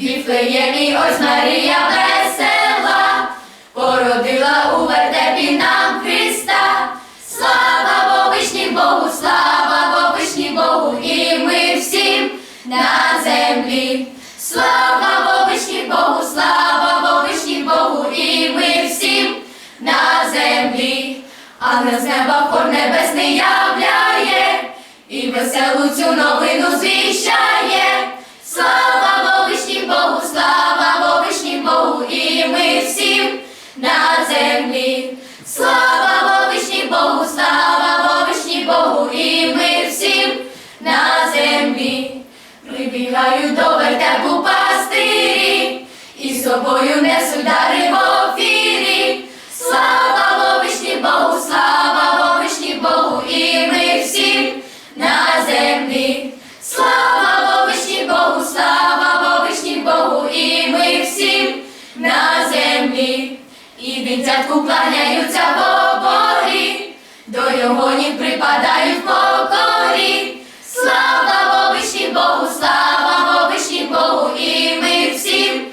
Віфлеємі ось Марія весела, породила у вертепі нам Христа. Слава Вовишній Богу, слава Вовишній Богу, і ми всім на землі. Слава Вовишній Богу, слава Вовишній Богу, і ми всім на землі. Ангел з неба хор небесний являє, і веселу цю новину звіщає. І ми всім на землі. Прибігають до вертепу пастирі, і з собою несуть дари в офірі. Слава Вовишній Богу, слава Вовишній Богу, і ми всім на землі. Слава Вовишній Богу, слава Вовишній Богу, і ми всім на землі. І дитятку кланяються припадають в покорі. Слава Вовишні Богу, слава Вовишні Богу і ми всім.